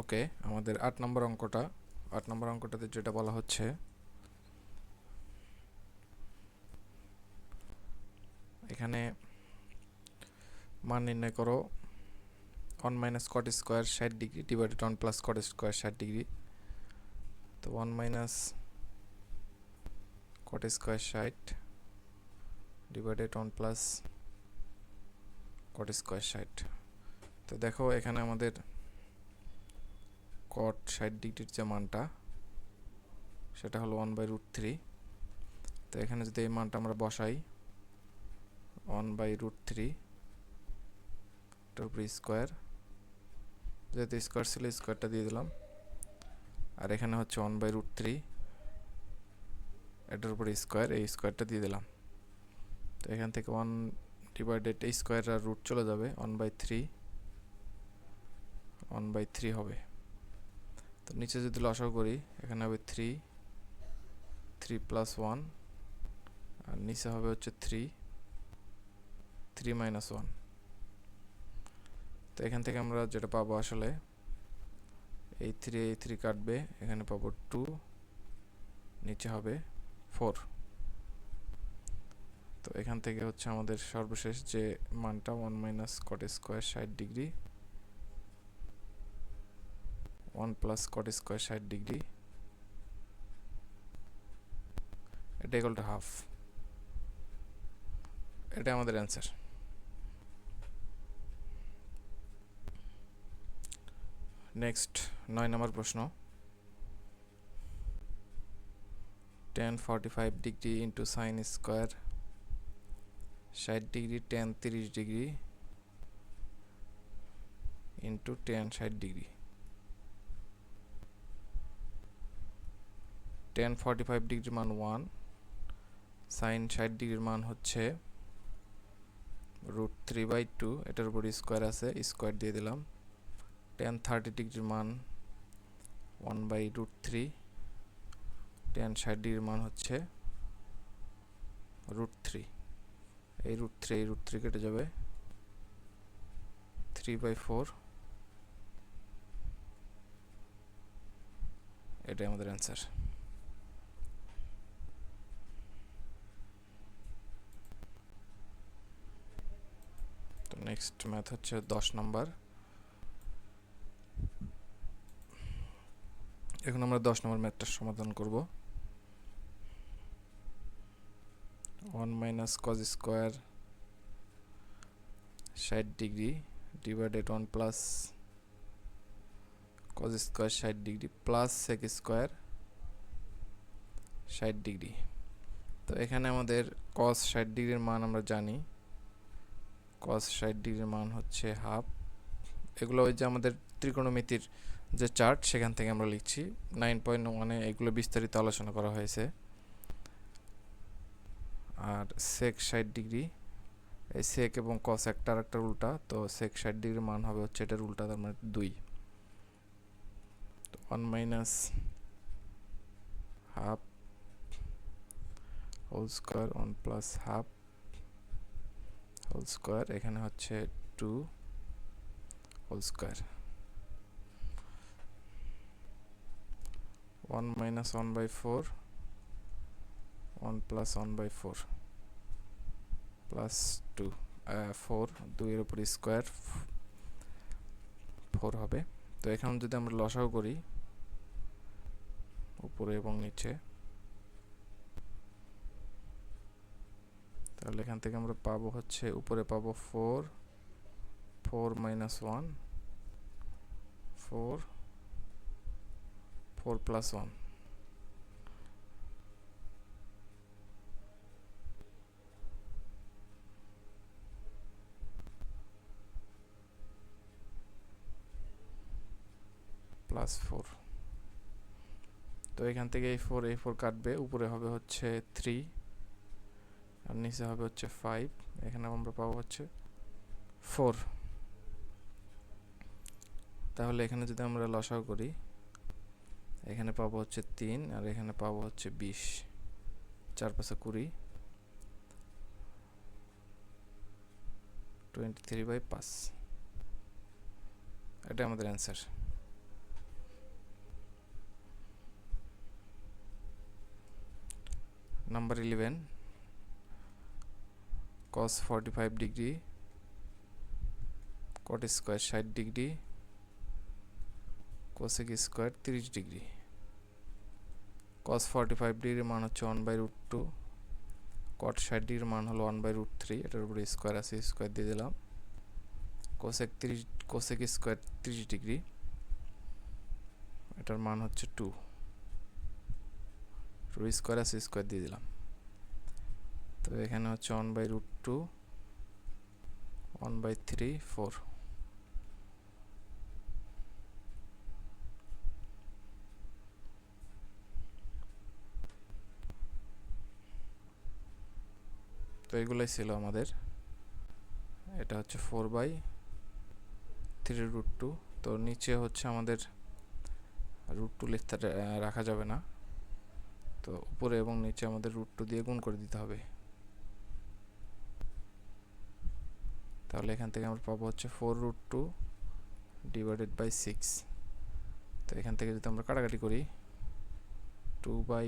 ওকে, আমাদের আট নম্বর অঙ্কটা, আট নম্বর অঙ্কটাতে যেটা বলা হচ্ছে, এখানে মান নির্ণয় করো ওয়ান মাইনাস কট স্কোয়ার ষাট degree divided one plus cot square ষাট ডিগ্রি তো ওয়ান মাইনাস কট স্কোয়ার ষাট divided one plus cot square ষাট, তো দেখো এখানে আমাদের কট ষাট ডিগ্রির যে মানটা, সেটা হলো ওয়ান বাই রুট থ্রি তো এখানে যদি এই মানটা আমরা বসাই ওয়ান বাই রুট থ্রি এটার উপরে স্কোয়ার যেহেতু স্কোয়ার ছিল স্কোয়ারটা দিয়ে দিলাম। আর এখানে হচ্ছে ওয়ান বাই রুট থ্রি এটার উপরে স্কোয়ার এই স্কোয়ারটা দিয়ে দিলাম। তো এখান থেকে ওয়ান ডিভাইডেড এই স্কোয়ার আর রুট চলে যাবে one by three one by three হবে। তো নিচে যদি লসাও করি, এখানে হবে থ্রি থ্রি প্লাস ওয়ান আর নিচে হবে হচ্ছে থ্রি থ্রি মাইনাস ওয়ান তো এখান থেকে আমরা যেটা পাবো আসলে, এই থ্রি এই থ্রি কাটবে, এখানে পাবো টু নিচে হবে ফোর তো এখান থেকে হচ্ছে আমাদের সর্বশেষ যে মানটা ওয়ান মাইনাস কট স্কোয়ার ষাট degree one plus cot square ষাট ডিগ্রি এটা ইকুয়াল টু হাফ এটা আমাদের অ্যান্সার নেক্সট নয় নম্বর প্রশ্ন। Tan forty five degree into sine square ষাট ডিগ্রি টেন তিরিশ ডিগ্রি ইন্টু টেন ষাট ডিগ্রি টেন ফর্টি ফাইভ ডিগ্রির মান ওয়ান, সাইন ষাট ডিগ্রির মান হচ্ছে রুট থ্রি বাই টু, এটার উপর স্কোয়ার আছে, স্কোয়ার দিয়ে দিলাম। টেন থার্টি ডিগ্রির মান one by root three, tan ষাট ডিগ্রির মান হচ্ছে রুট থ্রি। এই রুট থ্রি, এই রুট থ্রি কেটে যাবে থ্রি বাই ফোর। এটাই আমাদের অ্যান্সার। নেক্সট ম্যাথ হচ্ছে দশ নম্বর এখন আমরা দশ নম্বর ম্যাথটার সমাধান করব। ওয়ান মাইনাস কজ স্কোয়ার ষাট degree divided one plus cot square ষাট ডিগ্রি প্লাস সেক স্কোয়ার ষাট ডিগ্রি তো এখানে আমাদের কস ষাট ডিগ্রির মান আমরা জানি। কস ষাট ডিগ্রির মান হচ্ছে হাফ এগুলো ওই যে আমাদের ত্রিকোণমিতির যে চার্ট সেখান থেকে আমরা লিখছি। নাইন পয়েন্ট ওয়ানে এগুলো বিস্তারিত আলোচনা করা হয়েছে। আর সেক ষাট ডিগ্রি, এই সেক এবং কস একটা আর একটা উল্টা, তো সেক ষাট ডিগ্রির মান হবে হচ্ছে এটার উল্টা, তার মানে দুই। One minus half whole square one plus half whole square এখানে হচ্ছে two whole square one minus one by four one plus one by four plus two four দুইয়ের উপর স্কোয়ার ফোর হবে। তো এখন যদি আমরা লসাও করি, উপরে এবং নিচে তাহলে এখান থেকে আমরা পাবো হচ্ছে, উপরে পাবো four four minus one four four plus one plus four তো এখান থেকে এই ফোর এই ফোর কাটবে, উপরে হবে হচ্ছে থ্রি আর নিচে হবে হচ্ছে ফাইভ এখানে আমরা পাবো হচ্ছে ফোর তাহলে এখানে যদি আমরা লসাও করি, এখানে পাবো হচ্ছে তিন আর এখানে পাবো হচ্ছে বিশ। চার পাঁচে কুড়ি। টোয়েন্টি থ্রি বাই পাঁচ। এটা আমাদের answer number eleven forty five degree cot square ষাট ডিগ্রি কোসেক স্কোয়ার তিরিশ ডিগ্রি কস ফর্টি ফাইভ ডিগ্রির মান হচ্ছে one by root two cot ষাট ডিগ্রির মান হলো ওয়ান বাই রুট থ্রি এটার উপরে স্কোয়ার আছে স্কোয়ার দিয়ে দিলাম। কোসেক তিরিশ কোসেক স্কোয়ার তিরিশ ডিগ্রি এটার মান হচ্ছে টু টু স্কোয়ার আছে স্কোয়ার দিয়ে দিলাম। তো এখানে হচ্ছে one by root two one by three four তো এগুলোই ছিল আমাদের। এটা হচ্ছে four by three root two তো নিচে হচ্ছে আমাদের রুট টু লিখতে রাখা যাবে না। তো উপরে এবং নিচে আমাদের রুট টু দিয়ে গুণ করে দিতে হবে। তাহলে এখান থেকে আমরা পাবো হচ্ছে four root two divided by six তো এখান থেকে যদি আমরা কাটাকাটি করি two by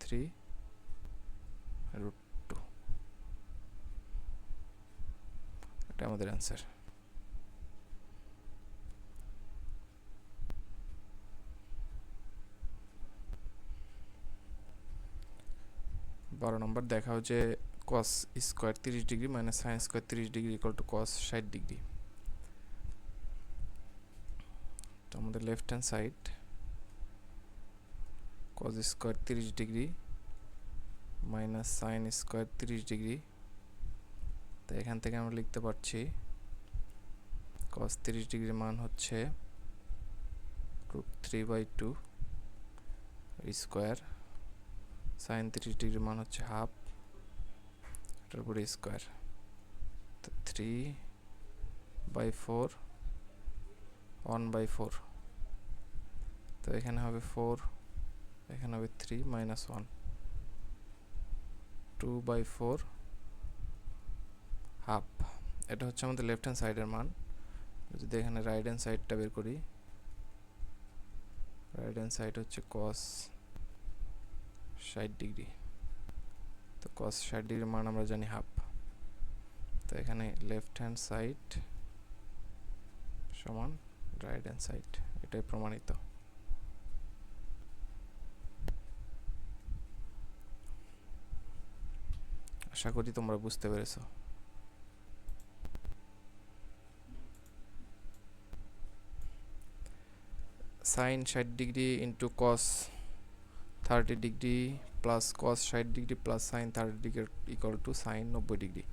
three root two এটা আমাদের অ্যান্সার বারো নম্বর দেখাও যে কস স্কোয়ার তিরিশ ডিগ্রি মাইনাস সাইন স্কোয়ার তিরিশ ডিগ্রি ইকুয়াল টু কস ষাট ডিগ্রি তো আমাদের left hand side cos square তিরিশ ডিগ্রি মাইনাস সাইন স্কোয়ার তিরিশ ডিগ্রি তো এখান থেকে আমরা লিখতে পারছি কস তিরিশ ডিগ্রির মান হচ্ছে root three by two square sine তিরিশ ডিগ্রির মান হচ্ছে হাফ এটার উপরে স্কোয়ার তো three by four one by four তো এখানে হবে ফোর এখানে হবে three minus one two by four half এটা হচ্ছে আমাদের লেফট হ্যান্ড সাইডের মান। যদি এখানে রাইট হ্যান্ড সাইডটা বের করি রাইট হ্যান্ড সাইড হচ্ছে কস ষাট ডিগ্রি তো কস ষাট মান আমরা জানি হাফ তো এখানে লেফট হ্যান্ড সাইড সমান রাইট হ্যান্ড সাইড এটাই প্রমাণিত। আশা করি তোমরা বুঝতে পেরেছ। সাইন ষাট degree into cos thirty degree plus cos ষাট degree plus sine thirty degree equal to sine নব্বই ডিগ্রি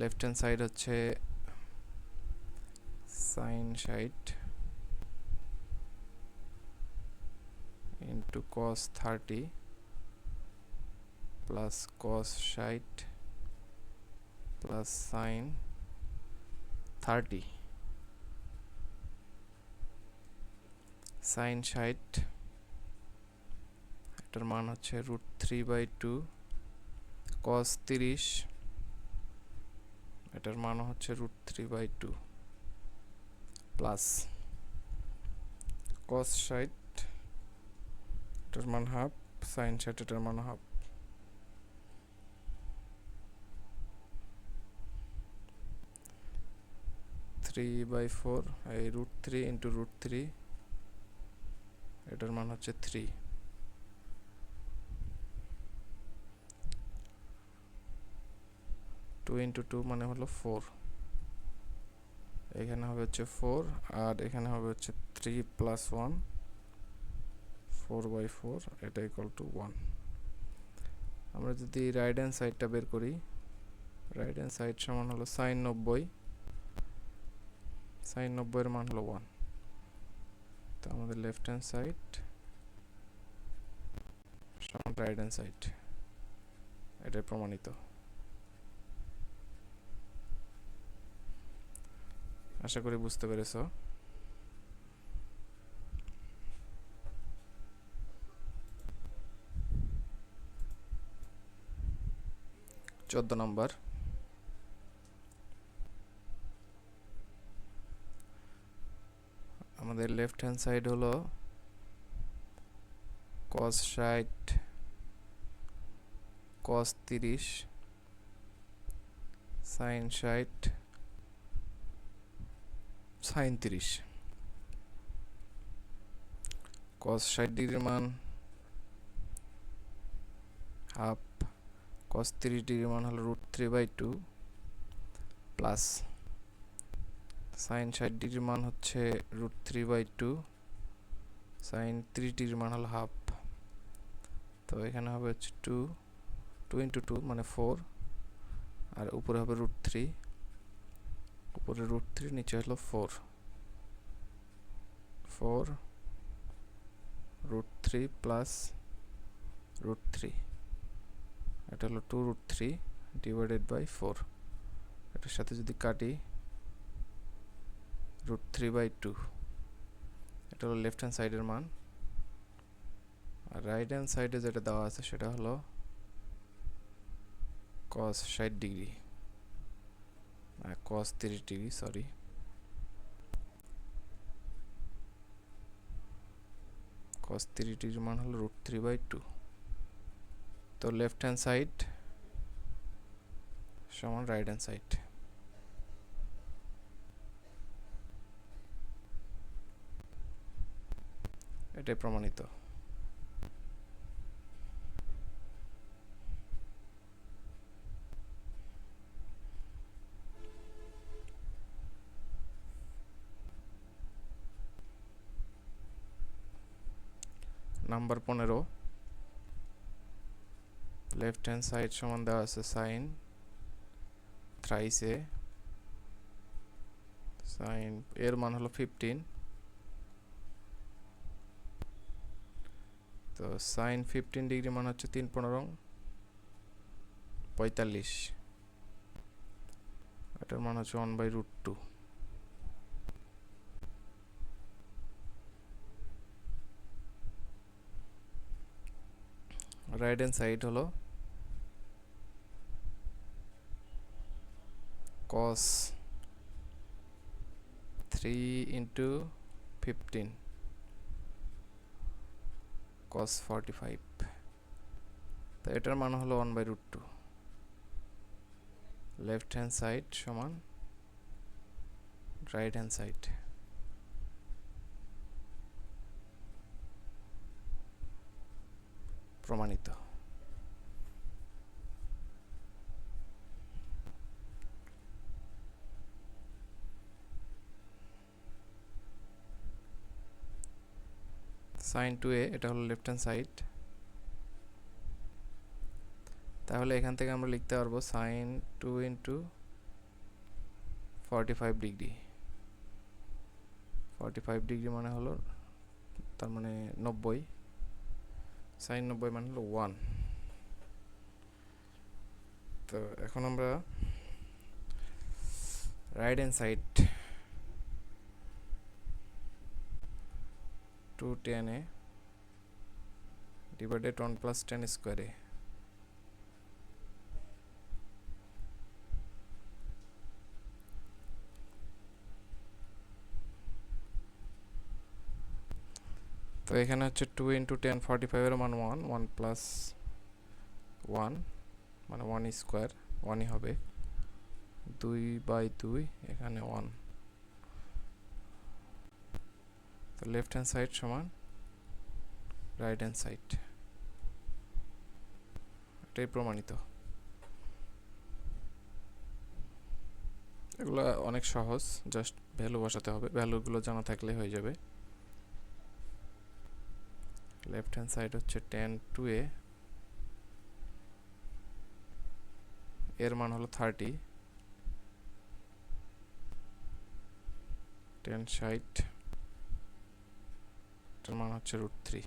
লেফট হ্যান্ড সাইড হচ্ছে সাইন ষাট into cos thirty plus cos ষাট প্লাস সাইন থার্টি সাইন ষাট এটার মান হচ্ছে root three by two, cos তিরিশ। এটার মান হচ্ছে root three by two, plus cos ষাট এটার মান হাফ, সাইন ষাট এটার মান হাফ। থ্রি বাই ফোর, এই root three into root three. এটার মান হচ্ছে থ্রি টু ইন্টু টু মানে হলো ফোর এখানে হবে হচ্ছে ফোর আর এখানে হবে হচ্ছে three plus one four by four এটা ইকুয়াল টু ওয়ান আমরা যদি রাইট হ্যান্ড সাইডটা বের করি রাইট হ্যান্ড সাইড সমান হলো সাইন নব্বই সাইন নব্বইয়ের মান হলো ওয়ান আমাদের লেফট হ্যান্ড সাইড সমান রাইট হ্যান্ড সাইড এটাই প্রমাণিত। আশা করি বুঝতে পেরেছ। চোদ্দ নম্বর। আমাদের লেফট হ্যান্ড সাইড হলো কস ষাট কস তিরিশ সাইন ষাট সাইন তিরিশ। কস ষাট ডিগ্রির মান হাফ কস তিরিশ ডিগ্রির মান হলো root three by two plus sine ষাট ডিগ্রির মান হচ্ছে root three by two sine ত্রিশ ডিগ্রির মান হলো হাফ তো এখানে হবে হচ্ছে টু টু ইন্টু টু মানে ফোর আর উপরে হবে রুট থ্রি উপরে রুট থ্রি নিচে হলো four four root three plus root three এটা হলো two root three divided by four এটার সাথে যদি কাটি রুট থ্রি বাই টু এটা হলো লেফট হ্যান্ড সাইডের মান। আর রাইট হ্যান্ড সাইডে যেটা দেওয়া আছে সেটা হলো কস ষাট ডিগ্রি। কস তিরিশ ডিগ্রি সরি কস তিরিশ ডিগ্রি মান হলো রুট থ্রি বাই টু তো লেফট হ্যান্ড সাইড সমান রাইট হ্যান্ড সাইড এটাই প্রমাণিত। নাম্বার পনেরো। লেফট হ্যান্ড সাইড সমান দেওয়া আছে সাইন থ্রাইসে সাইন এর মান হলো ফিফটিন তো সাইন ফিফটিন ডিগ্রি মান হচ্ছে তিন পনেরো পঁয়তাল্লিশ। এটার মান হচ্ছে one by root two right hand side হলো cos 3 into 15 cos 45 তো এটার মান হলো one by root two left hand side সমান রাইট হ্যান্ড সাইড প্রমাণিত। সাইন টু এ এটা হলো লেফট হ্যান্ড সাইড তাহলে এখান থেকে আমরা লিখতে পারব sine two into forty five degree forty five degree মানে হলো তার মানে নব্বই। সাইন নব্বই মানে হলো ওয়ান তো এখন আমরা রাইট হ্যান্ড সাইড টু টেনে ডিভাইডেড ওয়ান প্লাস টেন স্কোয়ারে তো এখানে হচ্ছে টু ইন্টু টেন ফর্টি ফাইভের মান ওয়ান ওয়ান প্লাস ওয়ান মানে ওয়ান স্কোয়ার ওয়ানই হবে। দুই বাই দুই, এখানে ওয়ান তো লেফট হ্যান্ড সাইড সমান রাইট হ্যান্ড সাইড এটাই প্রমাণিত। এগুলো অনেক সহজ জাস্ট ভ্যালু বসাতে হবে। ভ্যালুগুলো জানা থাকলে হয়ে যাবে। লেফট হ্যান্ড সাইড হচ্ছে টেন টু এ এর মান হলো থার্টি টেন ষাট এটার মান হচ্ছে root three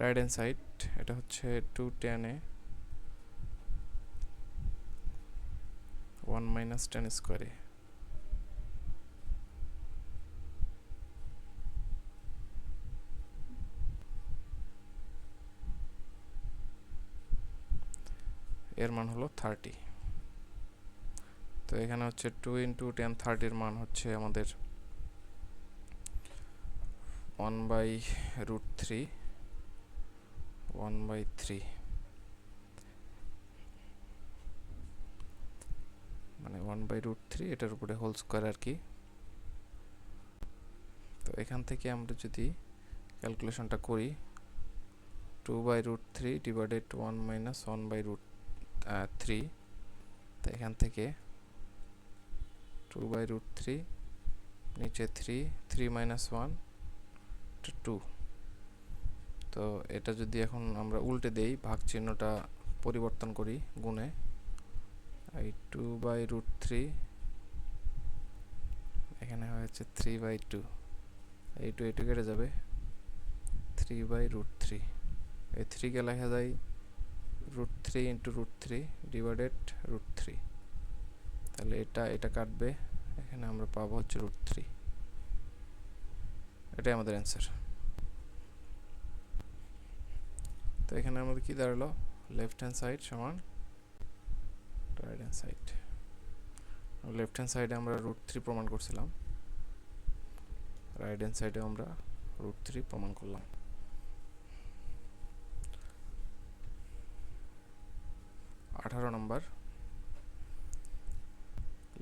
right hand side এটা হচ্ছে two tan A one minus tan স্কোয়ারে এর মান হলো থার্টি তো এখানে হচ্ছে টু ইন্টু টেন থার্টির মান হচ্ছে আমাদের one by root three one by three মানে ওয়ান বাই রুট থ্রি এটার উপরে হোল স্কোয়ার আর কি। তো এখান থেকে আমরা যদি ক্যালকুলেশনটা করি two by root three divided one minus one by root three তো এখান থেকে টু বাই রুট থ্রি নিচে three three minus one two তো এটা যদি এখন আমরা উল্টে দেই, ভাগ চিহ্নটা পরিবর্তন করি গুণে, এই টু বাই রুট থ্রি এখানে হয়েছে থ্রি বাই টু এই টু এইটু কেটে যাবে থ্রি বাই রুট থ্রি এই থ্রিকে লেখা যায় root three into root three divided root three তাহলে এটা এটা কাটবে। এখানে আমরা পাবো হচ্ছে রুট থ্রি এটাই আমাদের অ্যান্সার তো এখানে আমাদের কি দাঁড়াল? লেফট হ্যান্ড সাইড সমান right hand side left hand সাইডে আমরা রুট থ্রি প্রমাণ করছিলাম। রাইট হ্যান্ড সাইডে আমরা রুট থ্রি প্রমাণ করলাম। আঠারো নম্বর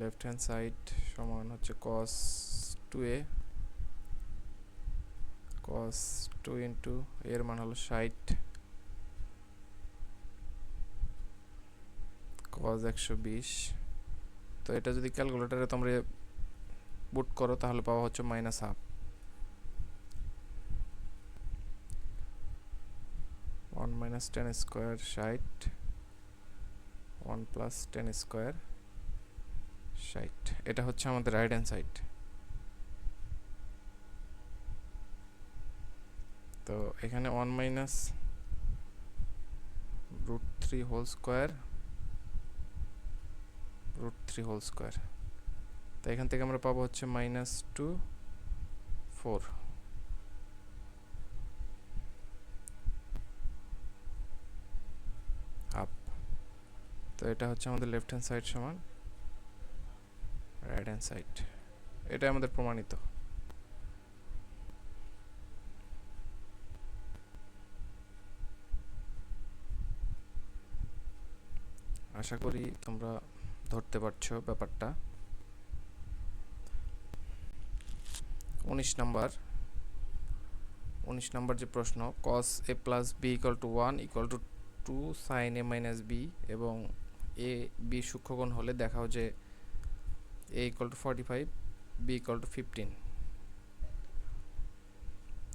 লেফট হ্যান্ড সাইড সমান হচ্ছে cos two A cos two into এর মান হলো ষাট কজ একশো বিশ। তো এটা যদি ক্যালকুলেটারে তোমরা বুট করো, তাহলে পাওয়া হচ্ছে minus half one minus tan square ষাট ওয়ান প্লাস টেন স্কোয়ার ষাট এটা হচ্ছে আমাদের রাইট হ্যান্ড সাইড তো এখানে one minus root three whole square root three whole square তো এখান থেকে আমরা পাবো হচ্ছে মাইনাস টু ফোর হাফ তো এটা হচ্ছে আমাদের লেফট হ্যান্ড সাইড সমান। রাইট হ্যান্ড সাইড এটা আমাদের প্রমাণিত। আশা করি তোমরা ধরতে পারছ ব্যাপারটা। উনিশ নাম্বার। উনিশ নাম্বার যে প্রশ্ন cos A plus B equal to one equal to two sine A minus B এবং এ বি সূক্ষ্মকোণ হলে দেখাও যে equal to forty five B equal to fifteen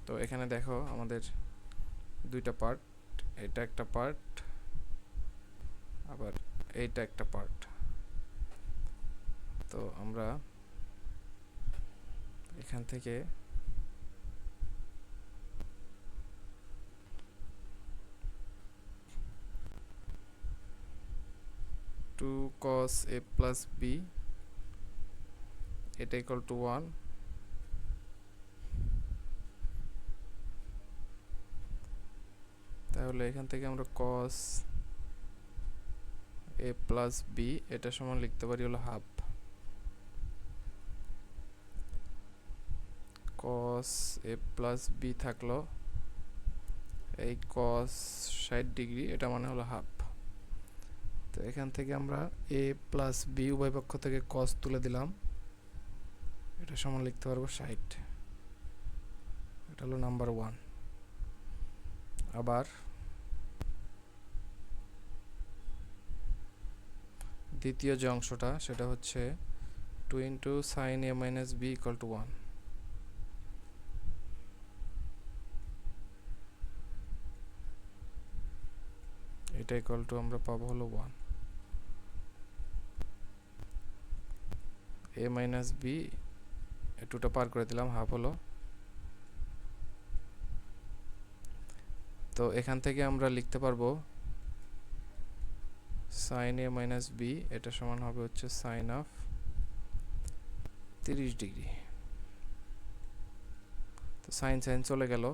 তো এখানে দেখো আমাদের দুইটা পার্ট এটা একটা পার্ট আবার এইটা একটা পার্ট তো আমরা এখান থেকে two cos A plus B এটা ইকুয়াল টু ওয়ান তাহলে এখান থেকে আমরা কস এ প্লাস বি এটা সমান লিখতে পারি হলো half cos A plus B থাকল এই কস ষাট ডিগ্রি, এটা মানে হলো হাফ তো এখান থেকে আমরা এ প্লাস বি উভয় পক্ষ থেকে কস তুলে দিলাম। এটা সমান লিখতে পারব ষাট। এটা হলো নাম্বার ওয়ান আবার দ্বিতীয় যে অংশটা, সেটা হচ্ছে two into sine A minus B equal to one এটা ইকাল টু আমরা পাবো হলো ওয়ান এ মাইনাস বি টুটা পার করে দিলাম হাফ হলো। তো এখান থেকে আমরা লিখতে পারব সাইন এ মাইনাস বি এটা সমান হবে হচ্ছে সাইন অফ তিরিশ ডিগ্রি। তো সাইন সাইন চলে গেল।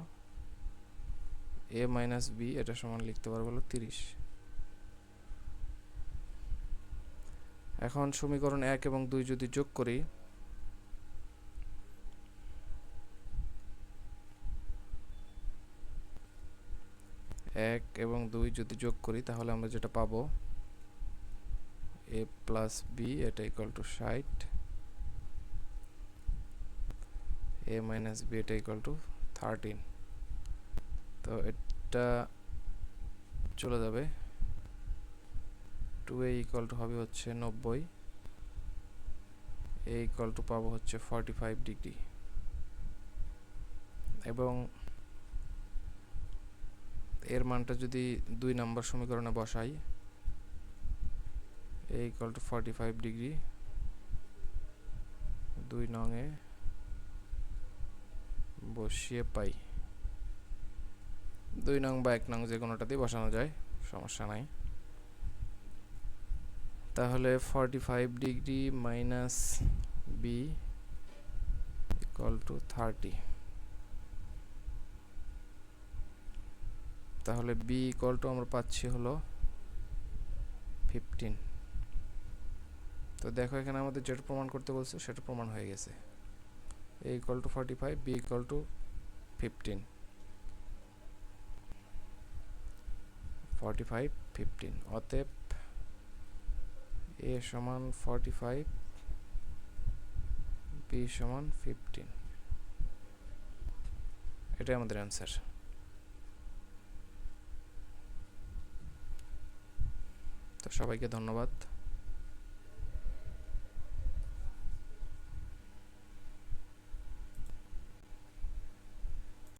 এ মাইনাস বি এটা সমান লিখতে পারব হলো তিরিশ। এখন সমীকরণ এক এবং দুই যদি যোগ করি যদি যোগ করি, তাহলে আমরা যেটা পাবো এ প্লাস বি এটা ইকুয়াল টু ষাট এ মাইনাস বি এটা ইকুয়াল টু থার্টিন তো এটা চলে যাবে টু এ ইকুয়াল টু হবে হচ্ছে নব্বই এ ইকুয়াল টু পাবো হচ্ছে ফর্টি ফাইভ ডিগ্রি এবং এর মানটা যদি দুই নম্বর সমীকরণে বসাই A equal to forty five degree দুই নংয়ে বসিয়ে পাই। দুই নং বা এক নং যে কোনোটাতেই বসানো যায়, সমস্যা নাই। তাহলে forty five degree minus B equal to thirty তাহলে বি ইকুয়াল টু আমরা পাচ্ছি হলো ফিফটিন তো দেখো এখানে আমাদের যেটা প্রমাণ করতে বলছে, সেটা প্রমাণ হয়ে গেছে। A equal to forty five B equal to fifteen forty five fifteen অতএব এ সমান ফর্টি ফাইভ বি সমান ফিফটিন এটাই আমাদের অ্যান্সার তো সবাইকে ধন্যবাদ।